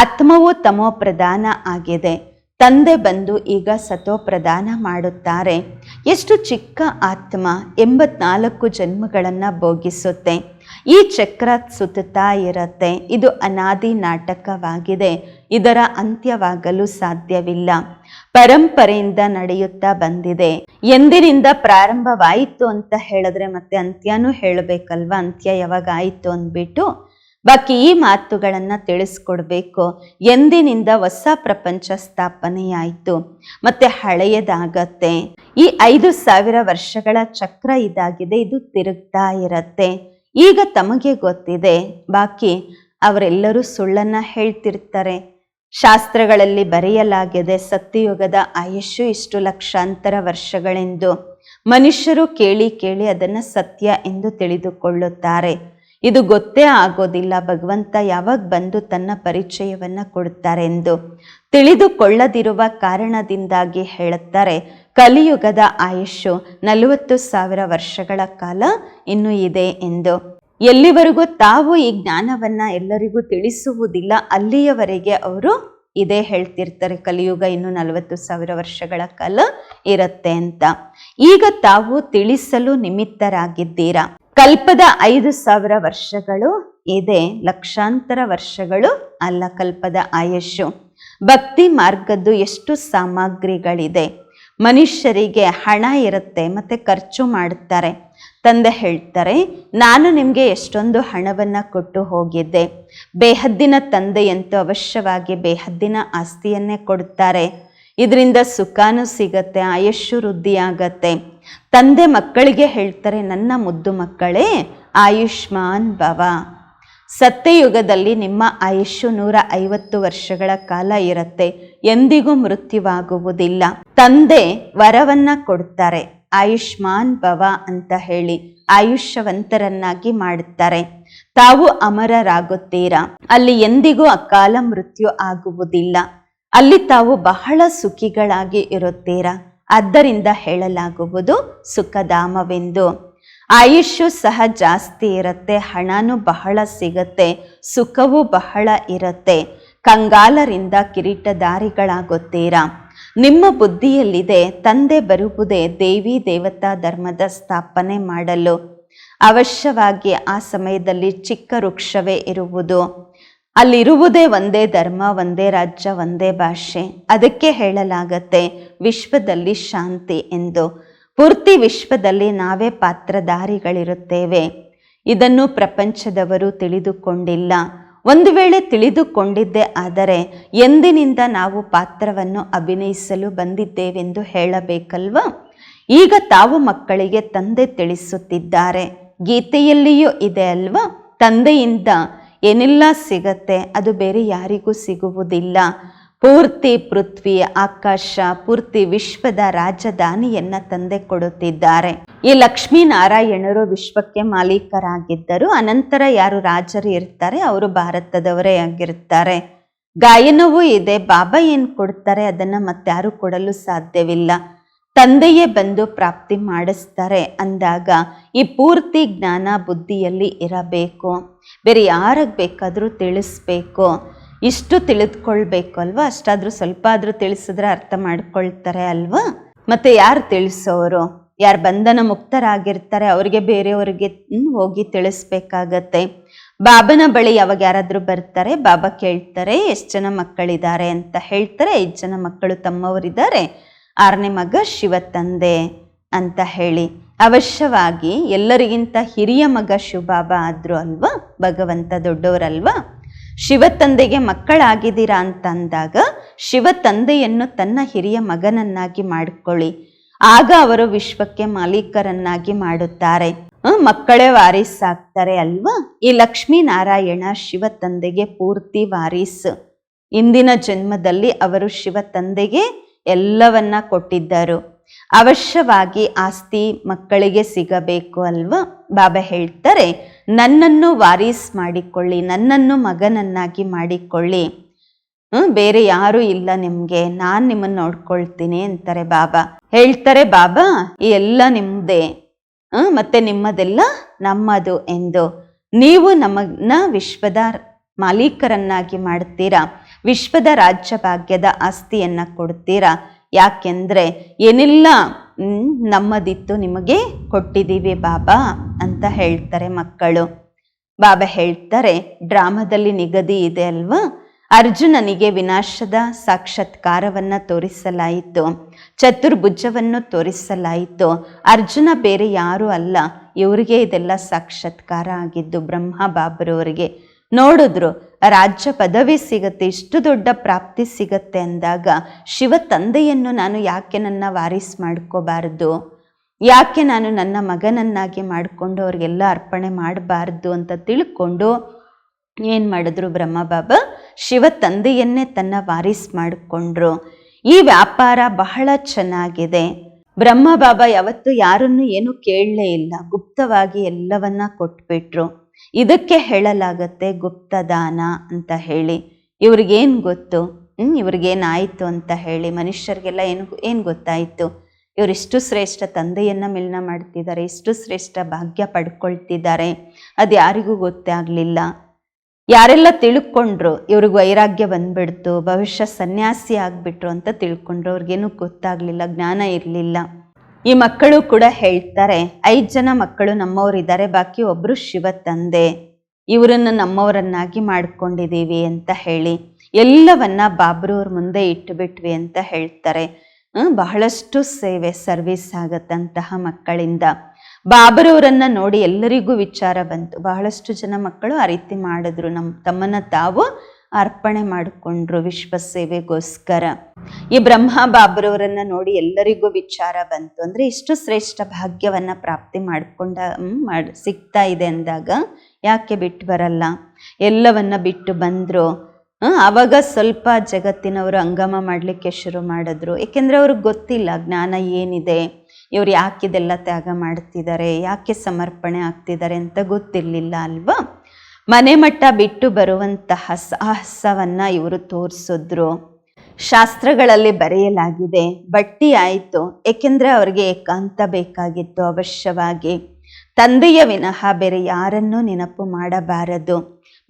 ಆತ್ಮವು ತಮೋ ಪ್ರಧಾನ ಆಗಿದೆ. ತಂದೆ ಬಂದು ಈಗ ಸತೋ ಪ್ರದಾನ ಮಾಡುತ್ತಾರೆ. ಎಷ್ಟು ಚಿಕ್ಕ ಆತ್ಮ ಎಂಬತ್ನಾಲ್ಕು ಜನ್ಮಗಳನ್ನು ಭೋಗಿಸುತ್ತೆ. ಈ ಚಕ್ರ ಸುತ್ತುತ್ತಾ ಇರುತ್ತೆ. ಇದು ಅನಾದಿ ನಾಟಕವಾಗಿದೆ. ಇದರ ಅಂತ್ಯವಾಗಲು ಸಾಧ್ಯವಿಲ್ಲ. ಪರಂಪರೆಯಿಂದ ನಡೆಯುತ್ತಾ ಬಂದಿದೆ. ಎಂದಿನಿಂದ ಪ್ರಾರಂಭವಾಯಿತು ಅಂತ ಹೇಳಿದ್ರೆ ಮತ್ತೆ ಅಂತ್ಯನೂ ಹೇಳಬೇಕಲ್ವ? ಅಂತ್ಯ ಯಾವಾಗ ಆಯಿತು ಅಂದ್ಬಿಟ್ಟು ಬಾಕಿ ಈ ಮಾತುಗಳನ್ನು ತಿಳಿಸ್ಕೊಡ್ಬೇಕು. ಎಂದಿನಿಂದ ಹೊಸ ಪ್ರಪಂಚ ಸ್ಥಾಪನೆಯಾಯಿತು. ಮತ್ತೆ ಹಳೆಯದಾಗತ್ತೆ. ಈ ಐದು ಸಾವಿರ ವರ್ಷಗಳ ಚಕ್ರ ಇದಾಗಿದೆ, ಇದು ತಿರುಗ್ತಾ ಇರತ್ತೆ. ಈಗ ತಮಗೆ ಗೊತ್ತಿದೆ, ಬಾಕಿ ಅವರೆಲ್ಲರೂ ಸುಳ್ಳನ್ನ ಹೇಳ್ತಿರ್ತಾರೆ. ಶಾಸ್ತ್ರಗಳಲ್ಲಿ ಬರೆಯಲಾಗಿದೆ, ಸತ್ಯಯುಗದ ಆಯುಷ್ಯು ಇಷ್ಟು ಲಕ್ಷಾಂತರ ವರ್ಷಗಳೆಂದು. ಮನುಷ್ಯರು ಕೇಳಿ ಕೇಳಿ ಅದನ್ನು ಸತ್ಯ ಎಂದು ತಿಳಿದುಕೊಳ್ಳುತ್ತಾರೆ. ಇದು ಗೊತ್ತೇ ಆಗೋದಿಲ್ಲ. ಭಗವಂತ ಯಾವಾಗ ಬಂದು ತನ್ನ ಪರಿಚಯವನ್ನ ಕೊಡುತ್ತಾರೆ ಎಂದು ತಿಳಿದುಕೊಳ್ಳದಿರುವ ಕಾರಣದಿಂದಾಗಿ ಹೇಳುತ್ತಾರೆ, ಕಲಿಯುಗದ ಆಯುಷ್ಯು ನಲವತ್ತು ಸಾವಿರ ವರ್ಷಗಳ ಕಾಲ ಇನ್ನು ಇದೆ ಎಂದು. ಎಲ್ಲಿವರೆಗೂ ತಾವು ಈ ಜ್ಞಾನವನ್ನು ಎಲ್ಲರಿಗೂ ತಿಳಿಸುವುದಿಲ್ಲ, ಅಲ್ಲಿಯವರೆಗೆ ಅವರು ಇದೇ ಹೇಳ್ತಿರ್ತಾರೆ, ಕಲಿಯುಗ ಇನ್ನು ನಲವತ್ತು ಸಾವಿರ ವರ್ಷಗಳ ಕಾಲ ಇರುತ್ತೆ ಅಂತ. ಈಗ ತಾವು ತಿಳಿಸಲು ನಿಮಿತ್ತರಾಗಿದ್ದೀರಾ? ಕಲ್ಪದ ಐದು ಸಾವಿರ ವರ್ಷಗಳು ಇದೆ, ಲಕ್ಷಾಂತರ ವರ್ಷಗಳು ಅಲ್ಲ ಕಲ್ಪದ ಆಯಸ್ಸು. ಭಕ್ತಿ ಮಾರ್ಗದ್ದು ಎಷ್ಟು ಸಾಮಗ್ರಿಗಳಿದೆ. ಮನುಷ್ಯರಿಗೆ ಹಣ ಇರುತ್ತೆ, ಮತ್ತೆ ಖರ್ಚು ಮಾಡುತ್ತಾರೆ. ತಂದೆ ಹೇಳ್ತಾರೆ, ನಾನು ನಿಮಗೆ ಎಷ್ಟೊಂದು ಹಣವನ್ನು ಕೊಟ್ಟು ಹೋಗಿದ್ದೆ. ಬೇಹದ್ದಿನ ತಂದೆಯಂತೂ ಅವಶ್ಯವಾಗಿ ಬೇಹದ್ದಿನ ಆಸ್ತಿಯನ್ನೇ ಕೊಡುತ್ತಾರೆ. ಇದರಿಂದ ಸುಖಾನು ಸಿಗತ್ತೆ, ಆಯಸ್ಸು ವೃದ್ಧಿಯಾಗತ್ತೆ. ತಂದೆ ಮಕ್ಕಳಿಗೆ ಹೇಳ್ತಾರೆ, ನನ್ನ ಮುದ್ದು ಮಕ್ಕಳೇ, ಆಯುಷ್ಮಾನ್ ಭವ. ಸತ್ಯಯುಗದಲ್ಲಿ ನಿಮ್ಮ ಆಯುಷ್ಯು ನೂರ ಐವತ್ತು ವರ್ಷಗಳ ಕಾಲ ಇರುತ್ತೆ, ಎಂದಿಗೂ ಮೃತ್ಯುವಾಗುವುದಿಲ್ಲ. ತಂದೆ ವರವನ್ನ ಕೊಡ್ತಾರೆ, ಆಯುಷ್ಮಾನ್ ಭವ ಅಂತ ಹೇಳಿ ಆಯುಷ್ಯವಂತರನ್ನಾಗಿ ಮಾಡುತ್ತಾರೆ ತಾವು ಅಮರರಾಗುತ್ತೀರಾ? ಅಲ್ಲಿ ಎಂದಿಗೂ ಅಕಾಲ ಮೃತ್ಯು ಆಗುವುದಿಲ್ಲ. ಅಲ್ಲಿ ತಾವು ಬಹಳ ಸುಖಿಗಳಾಗಿ ಇರುತ್ತೀರಾ? ಆದ್ದರಿಂದ ಹೇಳಲಾಗುವುದು ಸುಖಧಾಮವೆಂದು. ಆಯುಷ್ಯು ಸಹ ಜಾಸ್ತಿ ಇರುತ್ತೆ, ಹಣನೂ ಬಹಳ ಸಿಗತ್ತೆ, ಸುಖವೂ ಬಹಳ ಇರುತ್ತೆ. ಕಂಗಾಲರಿಂದ ಕಿರೀಟಧಾರಿಗಳಾಗುತ್ತೀರಾ? ನಿಮ್ಮ ಬುದ್ಧಿಯಲ್ಲಿದೆ, ತಂದೆ ಬರುವುದೇ ದೇವಿ ದೇವತಾ ಧರ್ಮದ ಸ್ಥಾಪನೆ ಮಾಡಲು. ಅವಶ್ಯವಾಗಿ ಆ ಸಮಯದಲ್ಲಿ ಚಿಕ್ಕ ವೃಕ್ಷವೇ ಇರುವುದು. ಅಲ್ಲಿರುವುದೇ ಒಂದೇ ಧರ್ಮ, ಒಂದೇ ರಾಜ್ಯ, ಒಂದೇ ಭಾಷೆ. ಅದಕ್ಕೆ ಹೇಳಲಾಗತ್ತೆ, ವಿಶ್ವದಲ್ಲಿ ಶಾಂತಿ ಎಂದು. ಪೂರ್ತಿ ವಿಶ್ವದಲ್ಲಿ ನಾವೇ ಪಾತ್ರಧಾರಿಗಳಿರುತ್ತೇವೆ. ಇದನ್ನು ಪ್ರಪಂಚದವರು ತಿಳಿದುಕೊಂಡಿಲ್ಲ. ಒಂದು ವೇಳೆ ತಿಳಿದುಕೊಂಡಿದ್ದೇ ಆದರೆ ಎಂದಿನಿಂದ ನಾವು ಪಾತ್ರವನ್ನು ಅಭಿನಯಿಸಲು ಬಂದಿದ್ದೇವೆಂದು ಹೇಳಬೇಕಲ್ವಾ? ಈಗ ತಾವು ಮಕ್ಕಳಿಗೆ ತಂದೆ ತಿಳಿಸುತ್ತಿದ್ದಾರೆ. ಗೀತೆಯಲ್ಲಿಯೂ ಇದೆ ಅಲ್ವಾ? ತಂದೆಯಿಂದ ಏನೆಲ್ಲ ಸಿಗತ್ತೆ ಅದು ಬೇರೆ ಯಾರಿಗೂ ಸಿಗುವುದಿಲ್ಲ. ಪೂರ್ತಿ ಪೃಥ್ವಿ, ಆಕಾಶ, ಪೂರ್ತಿ ವಿಶ್ವದ ರಾಜಧಾನಿಯನ್ನ ತಂದೆ ಕೊಡುತ್ತಿದ್ದಾರೆ. ಈ ಲಕ್ಷ್ಮೀನಾರಾಯಣರು ವಿಶ್ವಕ್ಕೆ ಮಾಲೀಕರಾಗಿದ್ದರು. ಅನಂತರ ಯಾರು ರಾಜರು ಇರ್ತಾರೆ? ಅವರು ಭಾರತದವರೇ ಆಗಿರ್ತಾರೆ. ಗಾಯನವೂ ಇದೆ. ಬಾಬಾ ಏನು ಕೊಡ್ತಾರೆ? ಅದನ್ನ ಮತ್ತಾರು ಕೊಡಲು ಸಾಧ್ಯವಿಲ್ಲ. ತಂದೆಯೇ ಬಂದು ಪ್ರಾಪ್ತಿ ಮಾಡಿಸ್ತಾರೆ. ಅಂದಾಗ ಈ ಪೂರ್ತಿ ಜ್ಞಾನ ಬುದ್ಧಿಯಲ್ಲಿ ಇರಬೇಕು. ಬೇರೆ ಯಾರಿಗೆ ಬೇಕಾದರೂ ತಿಳಿಸ್ಬೇಕು. ಇಷ್ಟು ತಿಳಿದುಕೊಳ್ಬೇಕು ಅಲ್ವಾ ಅಷ್ಟಾದರೂ ಸ್ವಲ್ಪ ಆದರೂ ತಿಳಿಸಿದ್ರೆ ಅರ್ಥ ಮಾಡ್ಕೊಳ್ತಾರೆ ಅಲ್ವಾ? ಮತ್ತು ಯಾರು ತಿಳಿಸೋರು? ಯಾರು ಬಂಧನ ಮುಕ್ತರಾಗಿರ್ತಾರೆ, ಅವರಿಗೆ ಬೇರೆಯವರಿಗೆ ಹೋಗಿ ತಿಳಿಸ್ಬೇಕಾಗತ್ತೆ. ಬಾಬನ ಬಳಿ ಯಾವಾಗ ಯಾರಾದರೂ ಬರ್ತಾರೆ, ಬಾಬಾ ಕೇಳ್ತಾರೆ, ಎಷ್ಟು ಜನ ಮಕ್ಕಳಿದ್ದಾರೆ ಅಂತ ಹೇಳ್ತಾರೆ, ಐದು ಜನ ಮಕ್ಕಳು ತಮ್ಮವರಿದ್ದಾರೆ. ಆರನೇ ಮಗ ಶಿವ ತಂದೆ ಅಂತ ಹೇಳಿ. ಅವಶ್ಯವಾಗಿ ಎಲ್ಲರಿಗಿಂತ ಹಿರಿಯ ಮಗ ಶಿವಬಾಬ ಆದ್ರು ಅಲ್ವಾ? ಭಗವಂತ ದೊಡ್ಡವರಲ್ವಾ? ಶಿವ ತಂದೆಗೆ ಮಕ್ಕಳಾಗಿದ್ದೀರಾ ಅಂತ ಅಂದಾಗ ಶಿವ ತಂದೆಯನ್ನು ತನ್ನ ಹಿರಿಯ ಮಗನನ್ನಾಗಿ ಮಾಡಿಕೊಳ್ಳಿ. ಆಗ ಅವರು ವಿಶ್ವಕ್ಕೆ ಮಾಲೀಕರನ್ನಾಗಿ ಮಾಡುತ್ತಾರೆ. ಮಕ್ಕಳೇ ವಾರೀಸಾಗ್ತಾರೆ ಅಲ್ವಾ? ಈ ಲಕ್ಷ್ಮೀ ನಾರಾಯಣ ಶಿವ ತಂದೆಗೆ ಪೂರ್ತಿ ವಾರಿಸ್. ಇಂದಿನ ಜನ್ಮದಲ್ಲಿ ಅವರು ಶಿವ ತಂದೆಗೆ ಎಲ್ಲವನ್ನ ಕೊಟ್ಟಿದ್ದರು. ಅವಶ್ಯವಾಗಿ ಆಸ್ತಿ ಮಕ್ಕಳಿಗೆ ಸಿಗಬೇಕು ಅಲ್ವಾ? ಬಾಬಾ ಹೇಳ್ತಾರೆ, ನನ್ನನ್ನು ವಾರೀಸ್ ಮಾಡಿಕೊಳ್ಳಿ, ನನ್ನನ್ನು ಮಗನನ್ನಾಗಿ ಮಾಡಿಕೊಳ್ಳಿ. ಬೇರೆ ಯಾರೂ ಇಲ್ಲ ನಿಮ್ಗೆ, ನಾನ್ ನಿಮ್ಮನ್ನ ನೋಡ್ಕೊಳ್ತೀನಿ ಅಂತಾರೆ ಬಾಬಾ. ಹೇಳ್ತಾರೆ, ಬಾಬಾ, ಈ ಎಲ್ಲ ನಿಮ್ದೇ. ಮತ್ತೆ ನಿಮ್ಮದೆಲ್ಲ ನಮ್ಮದು ಎಂದು. ನೀವು ನಮ್ಮನ್ನ ವಿಶ್ವದ ಮಾಲೀಕರನ್ನಾಗಿ ಮಾಡ್ತೀರಾ? ವಿಶ್ವದ ರಾಜ್ಯ ಭಾಗ್ಯದ ಆಸ್ತಿಯನ್ನ ಕೊಡ್ತೀರಾ? ಯಾಕೆಂದ್ರೆ ಏನೆಲ್ಲ ನಮ್ಮದಿತ್ತು ನಿಮಗೆ ಕೊಟ್ಟಿದ್ದೀವಿ ಬಾಬಾ ಅಂತ ಹೇಳ್ತಾರೆ ಮಕ್ಕಳು. ಬಾಬಾ ಹೇಳ್ತಾರೆ, ಡ್ರಾಮಾದಲ್ಲಿ ನಿಗದಿ ಇದೆ ಅಲ್ವಾ? ಅರ್ಜುನನಿಗೆ ವಿನಾಶದ ಸಾಕ್ಷಾತ್ಕಾರವನ್ನು ತೋರಿಸಲಾಯಿತು, ಚತುರ್ಭುಜವನ್ನು ತೋರಿಸಲಾಯಿತು. ಅರ್ಜುನ ಬೇರೆ ಯಾರೂ ಅಲ್ಲ, ಇವರಿಗೆ ಇದೆಲ್ಲ ಸಾಕ್ಷಾತ್ಕಾರ ಆಗಿದ್ದು ಬ್ರಹ್ಮ ಬಾಬರವರಿಗೆ. ನೋಡಿದ್ರು, ರಾಜ್ಯ ಪದವಿ ಸಿಗತ್ತೆ, ಇಷ್ಟು ದೊಡ್ಡ ಪ್ರಾಪ್ತಿ ಸಿಗತ್ತೆ ಅಂದಾಗ, ಶಿವ ತಂದೆಯನ್ನು ನಾನು ಯಾಕೆ ನನ್ನ ವಾರಿಸ್ ಮಾಡ್ಕೋಬಾರ್ದು? ಯಾಕೆ ನಾನು ನನ್ನ ಮಗನನ್ನಾಗಿ ಮಾಡಿಕೊಂಡು ಅವ್ರಿಗೆಲ್ಲ ಅರ್ಪಣೆ ಮಾಡಬಾರ್ದು ಅಂತ ತಿಳ್ಕೊಂಡು ಏನು ಮಾಡಿದ್ರು ಬ್ರಹ್ಮ ಬಾಬಾ ಶಿವ ತಂದೆಯನ್ನೇ ತನ್ನ ವಾರಿಸ್ ಮಾಡಿಕೊಂಡ್ರು. ಈ ವ್ಯಾಪಾರ ಬಹಳ ಚೆನ್ನಾಗಿದೆ. ಬ್ರಹ್ಮ ಬಾಬಾ ಯಾವತ್ತೂ ಯಾರನ್ನು ಏನು ಕೇಳಲೇ ಇಲ್ಲ. ಗುಪ್ತವಾಗಿ ಎಲ್ಲವನ್ನ ಕೊಟ್ಬಿಟ್ರು. ಇದಕ್ಕೆ ಹೇಳಲಾಗತ್ತೆ ಗುಪ್ತದಾನ ಅಂತ ಹೇಳಿ. ಇವ್ರಿಗೇನು ಗೊತ್ತು? ಹ್ಞೂ ಇವ್ರಿಗೇನಾಯಿತು ಅಂತ ಹೇಳಿ. ಮನುಷ್ಯರಿಗೆಲ್ಲ ಏನು ಏನು ಗೊತ್ತಾಯಿತು? ಇವರಿಷ್ಟು ಶ್ರೇಷ್ಠ ತಂದೆಯನ್ನು ಮಿಲನ ಮಾಡ್ತಿದ್ದಾರೆ, ಇಷ್ಟು ಶ್ರೇಷ್ಠ ಭಾಗ್ಯ ಪಡ್ಕೊಳ್ತಿದ್ದಾರೆ. ಅದು ಯಾರಿಗೂ ಗೊತ್ತೇ ಆಗಲಿಲ್ಲ. ಯಾರೆಲ್ಲ ತಿಳ್ಕೊಂಡ್ರು ಇವ್ರಿಗೆ ವೈರಾಗ್ಯ ಬಂದ್ಬಿಡ್ತು, ಭವಿಷ್ಯ ಸನ್ಯಾಸಿ ಆಗಿಬಿಟ್ರು ಅಂತ ತಿಳ್ಕೊಂಡ್ರು, ಅವ್ರಿಗೇನು ಗೊತ್ತಾಗಲಿಲ್ಲ, ಜ್ಞಾನ ಇರಲಿಲ್ಲ. ಈ ಮಕ್ಕಳು ಕೂಡ ಹೇಳ್ತಾರೆ, ಐದು ಜನ ಮಕ್ಕಳು ನಮ್ಮವರಿದ್ದಾರೆ, ಬಾಕಿ ಒಬ್ಬರು ಶಿವ ತಂದೆ. ಇವರನ್ನು ನಮ್ಮವರನ್ನಾಗಿ ಮಾಡಿಕೊಂಡಿದ್ದೀವಿ ಅಂತ ಹೇಳಿ ಎಲ್ಲವನ್ನ ಬಾಬ್ರವ್ರ ಮುಂದೆ ಇಟ್ಟುಬಿಟ್ವಿ ಅಂತ ಹೇಳ್ತಾರೆ. ಬಹಳಷ್ಟು ಸೇವೆ, ಸರ್ವಿಸ್ ಆಗತ್ತಂತಹ ಮಕ್ಕಳಿಂದ. ಬಾಬರವರನ್ನ ನೋಡಿ ಎಲ್ಲರಿಗೂ ವಿಚಾರ ಬಂತು. ಬಹಳಷ್ಟು ಜನ ಮಕ್ಕಳು ಆ ರೀತಿ ಮಾಡಿದ್ರು. ನಮ್ಮ ತಮ್ಮನ್ನ ತಾವು ಅರ್ಪಣೆ ಮಾಡಿಕೊಂಡ್ರು ವಿಶ್ವ ಸೇವೆಗೋಸ್ಕರ ಈ ಬ್ರಹ್ಮ ಬಾಬರವರನ್ನ ನೋಡಿ ಎಲ್ಲರಿಗೂ ವಿಚಾರ ಬಂತು. ಅಂದ್ರೆ ಇಷ್ಟು ಶ್ರೇಷ್ಠ ಭಾಗ್ಯವನ್ನ ಪ್ರಾಪ್ತಿ ಮಾಡಿಕೊಂಡ ಮಾಡ್, ಸಿಗ್ತಾ ಇದೆ ಅಂದಾಗ ಯಾಕೆ ಬಿಟ್ಟು ಬರಲ್ಲ? ಎಲ್ಲವನ್ನ ಬಿಟ್ಟು ಬಂದ್ರು. ಆವಾಗ ಸ್ವಲ್ಪ ಜಗತ್ತಿನವರು ಹಂಗಮ ಮಾಡಲಿಕ್ಕೆ ಶುರು ಮಾಡಿದ್ರು. ಏಕೆಂದರೆ ಅವ್ರಿಗೆ ಗೊತ್ತಿಲ್ಲ ಜ್ಞಾನ ಏನಿದೆ, ಇವ್ರು ಯಾಕೆ ಇದೆಲ್ಲ ತ್ಯಾಗ ಮಾಡ್ತಿದ್ದಾರೆ, ಯಾಕೆ ಸಮರ್ಪಣೆ ಆಗ್ತಿದ್ದಾರೆ ಅಂತ ಗೊತ್ತಿರಲಿಲ್ಲ ಅಲ್ವಾ? ಮನೆ ಮಟ್ಟ ಬಿಟ್ಟು ಬರುವಂತಹ ಸಾಹಸವನ್ನ ಇವರು ತೋರಿಸಿದ್ರು. ಶಾಸ್ತ್ರಗಳಲ್ಲಿ ಬರೆಯಲಾಗಿದೆ, ಬಟ್ಟಿ ಆಯಿತು, ಏಕೆಂದರೆ ಅವರಿಗೆ ಏಕಾಂತ ಬೇಕಾಗಿತ್ತು ಅವಶ್ಯವಾಗಿ. ತಂದೆಯ ವಿನಃ ಬೇರೆ ಯಾರನ್ನೂ ನೆನಪು ಮಾಡಬಾರದು.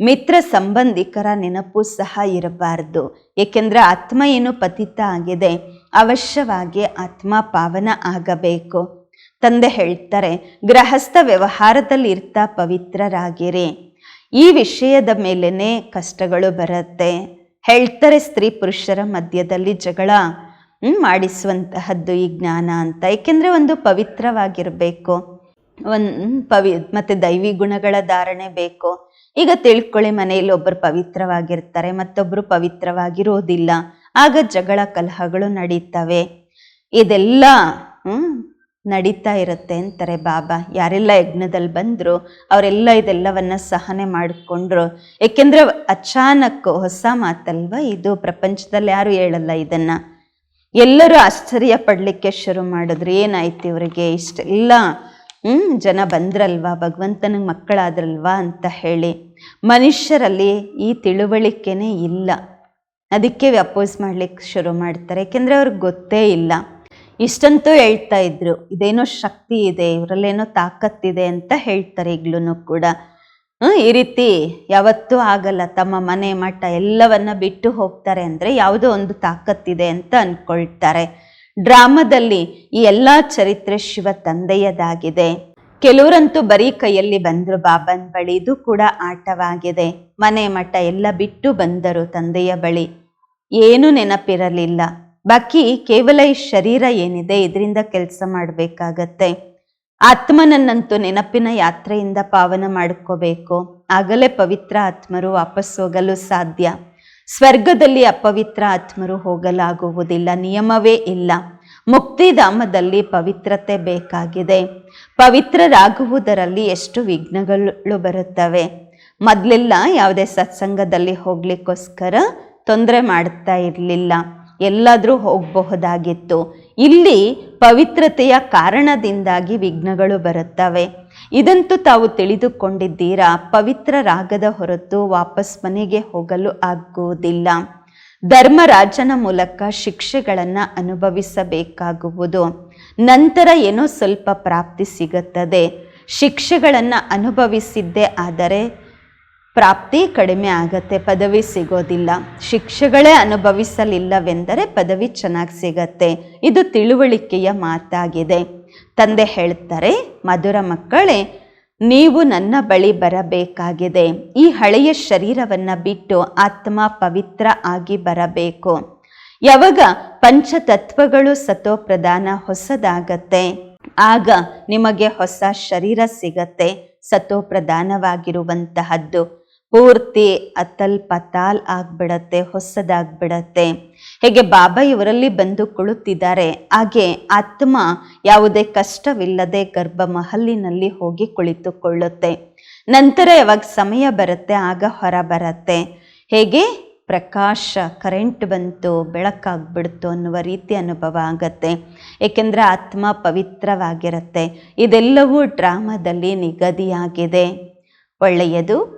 ಮಿತ್ರ ಸಂಬಂಧಿಕರ ನೆನಪು ಸಹ ಇರಬಾರದು. ಏಕೆಂದರೆ ಆತ್ಮ ಏನು ಪತಿತ ಆಗಿದೆ, ಅವಶ್ಯವಾಗಿ ಆತ್ಮ ಪಾವನ ಆಗಬೇಕು. ತಂದೆ ಹೇಳ್ತಾರೆ, ಗೃಹಸ್ಥ ವ್ಯವಹಾರದಲ್ಲಿ ಇರ್ತಾ ಪವಿತ್ರರಾಗಿರಿ. ಈ ವಿಷಯದ ಮೇಲೇನೆ ಕಷ್ಟಗಳು ಬರುತ್ತೆ. ಹೇಳ್ತಾರೆ ಸ್ತ್ರೀ ಪುರುಷರ ಮಧ್ಯದಲ್ಲಿ ಜಗಳ ಮಾಡಿಸುವಂತಹದ್ದು ಈ ಜ್ಞಾನ ಅಂತ. ಏಕೆಂದರೆ ಒಂದು ಪವಿತ್ರವಾಗಿರಬೇಕು. ಒಂದು ಪವಿ, ಮತ್ತೆ ದೈವಿ ಗುಣಗಳ ಧಾರಣೆ ಬೇಕು. ಈಗ ತಿಳ್ಕೊಳ್ಳಿ, ಮನೆಯಲ್ಲಿ ಒಬ್ಬರು ಪವಿತ್ರವಾಗಿರ್ತಾರೆ ಮತ್ತೊಬ್ಬರು ಪವಿತ್ರವಾಗಿರೋದಿಲ್ಲ. ಆಗ ಜಗಳ ಕಲಹಗಳು ನಡೀತವೆ. ಇದೆಲ್ಲ ನಡೀತಾ ಇರುತ್ತೆ ಅಂತಾರೆ ಬಾಬಾ. ಯಾರೆಲ್ಲ ಯಜ್ಞದಲ್ಲಿ ಬಂದರು, ಅವರೆಲ್ಲ ಇದೆಲ್ಲವನ್ನು ಸಹನೆ ಮಾಡಿಕೊಂಡ್ರು. ಏಕೆಂದರೆ ಅಚಾನಕ್ ಹೊಸ ಮಾತಲ್ವ ಇದು? ಪ್ರಪಂಚದಲ್ಲಿ ಯಾರು ಹೇಳಲ್ಲ ಇದನ್ನು. ಎಲ್ಲರೂ ಆಶ್ಚರ್ಯ ಪಡಲಿಕ್ಕೆ ಶುರು ಮಾಡಿದ್ರು. ಏನಾಯ್ತು ಇವರಿಗೆ? ಇಷ್ಟೆಲ್ಲ ಹ್ಞೂ ಜನ ಬಂದ್ರಲ್ವಾ? ಭಗವಂತನಿಗೆ ಮಕ್ಕಳಾದ್ರಲ್ವಾ ಅಂತ ಹೇಳಿ. ಮನುಷ್ಯರಲ್ಲಿ ಈ ತಿಳುವಳಿಕೆನೇ ಇಲ್ಲ. ಅದಕ್ಕೆ ಅಪೋಸ್ ಮಾಡಲಿಕ್ಕೆ ಶುರು ಮಾಡ್ತಾರೆ. ಏಕೆಂದರೆ ಅವ್ರಿಗೆ ಗೊತ್ತೇ ಇಲ್ಲ. ಇಷ್ಟಂತೂ ಹೇಳ್ತಾ ಇದ್ರು, ಇದೇನೋ ಶಕ್ತಿ ಇದೆ, ಇವರಲ್ಲೇನೋ ತಾಕತ್ತಿದೆ ಅಂತ ಹೇಳ್ತಾರೆ ಈಗ್ಲೂ ಕೂಡ. ಈ ರೀತಿ ಯಾವತ್ತೂ ಆಗಲ್ಲ, ತಮ್ಮ ಮನೆ ಮಠ ಎಲ್ಲವನ್ನ ಬಿಟ್ಟು ಹೋಗ್ತಾರೆ ಅಂದ್ರೆ ಯಾವುದೋ ಒಂದು ತಾಕತ್ತಿದೆ ಅಂತ ಅಂದ್ಕೊಳ್ತಾರೆ ಡ್ರಾಮಾದಲ್ಲಿ ಈ ಎಲ್ಲಾ ಚರಿತ್ರೆ ಶಿವ ತಂದೆಯದಾಗಿದೆ. ಕೆಲವರಂತೂ ಬರೀ ಕೈಯಲ್ಲಿ ಬಂದರು, ಬಾಬನ್ ಬಳಿ ಇದು ಕೂಡ ಆಟವಾಗಿದೆ, ಮನೆ ಮಠ ಎಲ್ಲ ಬಿಟ್ಟು ಬಂದರು ತಂದೆಯ ಬಳಿ, ಏನೂ ನೆನಪಿರಲಿಲ್ಲ ಬಾಕಿ ಕೇವಲ ಈ ಶರೀರ ಏನಿದೆ, ಇದರಿಂದ ಕೆಲಸ ಮಾಡಬೇಕಾಗತ್ತೆ. ಆತ್ಮನನ್ನಂತೂ ನೆನಪಿನ ಯಾತ್ರೆಯಿಂದ ಪಾವನ ಮಾಡ್ಕೋಬೇಕು. ಆಗಲೇ ಪವಿತ್ರ ಆತ್ಮರು ವಾಪಸ್ ಹೋಗಲು ಸಾಧ್ಯ. ಸ್ವರ್ಗದಲ್ಲಿ ಅಪವಿತ್ರ ಆತ್ಮರು ಹೋಗಲಾಗುವುದಿಲ್ಲ, ನಿಯಮವೇ ಇಲ್ಲ. ಮುಕ್ತಿಧಾಮದಲ್ಲಿ ಪವಿತ್ರತೆ ಬೇಕಾಗಿದೆ. ಪವಿತ್ರರಾಗುವುದರಲ್ಲಿ ಎಷ್ಟು ವಿಘ್ನಗಳು ಬರುತ್ತವೆ. ಮೊದಲೆಲ್ಲ ಯಾವುದೇ ಸತ್ಸಂಗದಲ್ಲಿ ಹೋಗ್ಲಿಕ್ಕೋಸ್ಕರ ತೊಂದರೆ ಮಾಡ್ತಾ ಇರಲಿಲ್ಲ. ಎಲ್ಲಾದರೂ ಹೋಗಬಹುದಾಗಿತ್ತು. ಇಲ್ಲಿ ಪವಿತ್ರತೆಯ ಕಾರಣದಿಂದಾಗಿ ವಿಘ್ನಗಳು ಬರುತ್ತವೆ. ಇದಂತೂ ತಾವು ತಿಳಿದುಕೊಂಡಿದ್ದೀರಾ ಪವಿತ್ರರಾಗದ ಹೊರತು ವಾಪಸ್ ಮನೆಗೆ ಹೋಗಲು ಆಗುವುದಿಲ್ಲ. ಧರ್ಮರಾಜನ ಮೂಲಕ ಶಿಕ್ಷೆಗಳನ್ನು ಅನುಭವಿಸಬೇಕಾಗುವುದು. ನಂತರ ಏನೋ ಸ್ವಲ್ಪ ಪ್ರಾಪ್ತಿ ಸಿಗುತ್ತದೆ. ಶಿಕ್ಷೆಗಳನ್ನು ಅನುಭವಿಸಿದ್ದೇ ಆದರೆ ಪ್ರಾಪ್ತಿ ಕಡಿಮೆ ಆಗತ್ತೆ, ಪದವಿ ಸಿಗೋದಿಲ್ಲ. ಶಿಕ್ಷೆಗಳೇ ಅನುಭವಿಸಲಿಲ್ಲವೆಂದರೆ ಪದವಿ ಚೆನ್ನಾಗಿ ಸಿಗತ್ತೆ. ಇದು ತಿಳುವಳಿಕೆಯ ಮಾತಾಗಿದೆ. ತಂದೆ ಹೇಳ್ತಾರೆ, ಮಧುರ ಮಕ್ಕಳೇ, ನೀವು ನನ್ನ ಬಳಿ ಬರಬೇಕಾಗಿದೆ. ಈ ಹಳೆಯ ಶರೀರವನ್ನು ಬಿಟ್ಟು ಆತ್ಮ ಪವಿತ್ರ ಆಗಿ ಬರಬೇಕು. ಯಾವಾಗ ಪಂಚತತ್ವಗಳು ಸತೋ ಪ್ರಧಾನ ಹೊಸದಾಗತ್ತೆ, ಆಗ ನಿಮಗೆ ಹೊಸ ಶರೀರ ಸಿಗತ್ತೆ. ಸತೋ ಪ್ರಧಾನವಾಗಿರುವಂತಹದ್ದು. ಪೂರ್ತಿ ಅತಲ್ ಪತಾಲ್ ಆಗ್ಬಿಡತ್ತೆ, ಹೊಸದಾಗ್ಬಿಡತ್ತೆ. ಹೇಗೆ ಬಾಬಾ ಇವರಲ್ಲಿ ಬಂದು ಕುಳಿತಿದ್ದಾರೆ, ಹಾಗೆ ಆತ್ಮ ಯಾವುದೇ ಕಷ್ಟವಿಲ್ಲದೆ ಗರ್ಭ ಮಹಲ್ಲಿನಲ್ಲಿ ಹೋಗಿ ಕುಳಿತುಕೊಳ್ಳುತ್ತೆ. ನಂತರ ಯಾವಾಗ ಸಮಯ ಬರುತ್ತೆ, ಆಗ ಹೊರ ಬರುತ್ತೆ. ಹೇಗೆ? ಪ್ರಕಾಶ, ಕರೆಂಟ್ ಬಂತು, ಬೆಳಕಾಗ್ಬಿಡ್ತು ಅನ್ನುವ ರೀತಿ ಅನುಭವ ಆಗತ್ತೆ. ಏಕೆಂದರೆ ಆತ್ಮ ಪವಿತ್ರವಾಗಿರುತ್ತೆ. ಇದೆಲ್ಲವೂ ಡ್ರಾಮಾದಲ್ಲಿ ನಿಗದಿಯಾಗಿದೆ. ಒಳ್ಳೆಯದು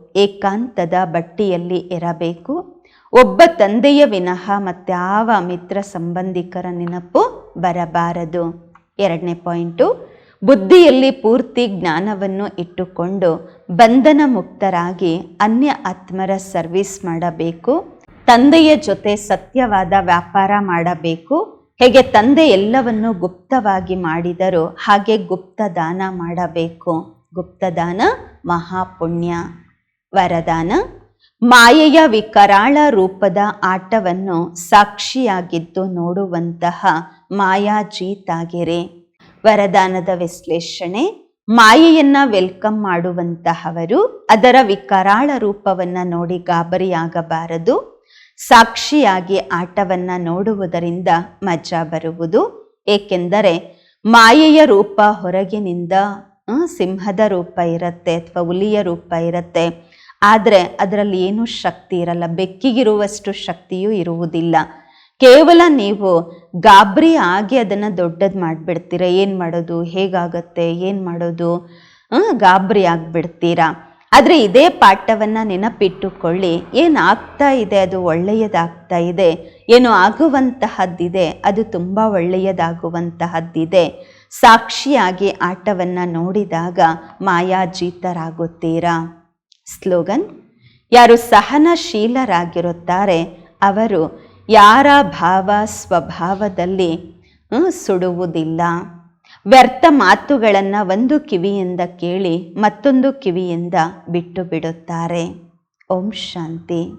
ಏಕಾಂತದ ಬಟ್ಟಿಯಲ್ಲಿ ಇರಬೇಕು. ಒಬ್ಬ ತಂದೆಯ ವಿನಃ ಮತ್ತಾವ ಮಿತ್ರ ಸಂಬಂಧಿಕರ ನೆನಪು ಬರಬಾರದು. ಎರಡನೇ ಪಾಯಿಂಟು, ಬುದ್ಧಿಯಲ್ಲಿ ಪೂರ್ತಿ ಜ್ಞಾನವನ್ನು ಇಟ್ಟುಕೊಂಡು ಬಂಧನ ಮುಕ್ತರಾಗಿ ಅನ್ಯ ಆತ್ಮರ ಸರ್ವಿಸ್ ಮಾಡಬೇಕು. ತಂದೆಯ ಜೊತೆ ಸತ್ಯವಾದ ವ್ಯಾಪಾರ ಮಾಡಬೇಕು. ಹೇಗೆ ತಂದೆ ಎಲ್ಲವನ್ನು ಗುಪ್ತವಾಗಿ ಮಾಡಿದರೂ ಹಾಗೆ ಗುಪ್ತದಾನ ಮಾಡಬೇಕು. ಗುಪ್ತದಾನ ಮಹಾಪುಣ್ಯ. ವರದಾನ, ಮಾಯೆಯ ವಿಕರಾಳ ರೂಪದ ಆಟವನ್ನು ಸಾಕ್ಷಿಯಾಗಿದ್ದು ನೋಡುವಂತಹ ಮಾಯಾಜೀತಾಗಿರೆ ವರದಾನದ ವಿಶ್ಲೇಷಣೆ, ಮಾಯೆಯನ್ನ ವೆಲ್ಕಮ್ ಮಾಡುವಂತಹವರು ಅದರ ವಿಕರಾಳ ರೂಪವನ್ನ ನೋಡಿ ಗಾಬರಿಯಾಗಬಾರದು. ಸಾಕ್ಷಿಯಾಗಿ ಆಟವನ್ನ ನೋಡುವುದರಿಂದ ಮಜಾ ಬರುವುದು. ಏಕೆಂದರೆ ಮಾಯೆಯ ರೂಪ ಹೊರಗಿನಿಂದ ಸಿಂಹದ ರೂಪ ಇರುತ್ತೆ ಅಥವಾ ಹುಲಿಯ ರೂಪ ಇರುತ್ತೆ. ಆದರೆ ಅದರಲ್ಲಿ ಏನೂ ಶಕ್ತಿ ಇರಲ್ಲ, ಬೆಕ್ಕಿಗಿರುವಷ್ಟು ಶಕ್ತಿಯೂ ಇರುವುದಿಲ್ಲ. ಕೇವಲ ನೀವು ಗಾಬರಿ ಆಗಿ ಅದನ್ನು ದೊಡ್ಡದು ಮಾಡಿಬಿಡ್ತೀರ, ಏನು ಮಾಡೋದು, ಹೇಗಾಗತ್ತೆ, ಏನು ಮಾಡೋದು ಗಾಬರಿ ಆಗಿಬಿಡ್ತೀರಾ? ಆದರೆ ಇದೇ ಪಾಠವನ್ನು ನೆನಪಿಟ್ಟುಕೊಳ್ಳಿ ಏನಾಗ್ತಾ ಇದೆ, ಅದು ಒಳ್ಳೆಯದಾಗ್ತಾ ಇದೆ, ಏನು ಆಗುವಂತಹದ್ದಿದೆ, ಅದು ತುಂಬ ಒಳ್ಳೆಯದಾಗುವಂತಹದ್ದಿದೆ. ಸಾಕ್ಷಿಯಾಗಿ ಆಟವನ್ನು ನೋಡಿದಾಗ ಮಾಯಾಜೀತರಾಗುತ್ತೀರಾ? ಸ್ಲೋಗನ್, ಯಾರು ಸಹನಶೀಲರಾಗಿರುತ್ತಾರೆ, ಅವರು ಯಾರ ಭಾವ ಸ್ವಭಾವದಲ್ಲಿ ಸುಡುವುದಿಲ್ಲ. ವ್ಯರ್ಥ ಮಾತುಗಳನ್ನು ಒಂದು ಕಿವಿಯಿಂದ ಕೇಳಿ ಮತ್ತೊಂದು ಕಿವಿಯಿಂದ ಬಿಟ್ಟು ಬಿಡುತ್ತಾರೆ. ಓಂ ಶಾಂತಿ.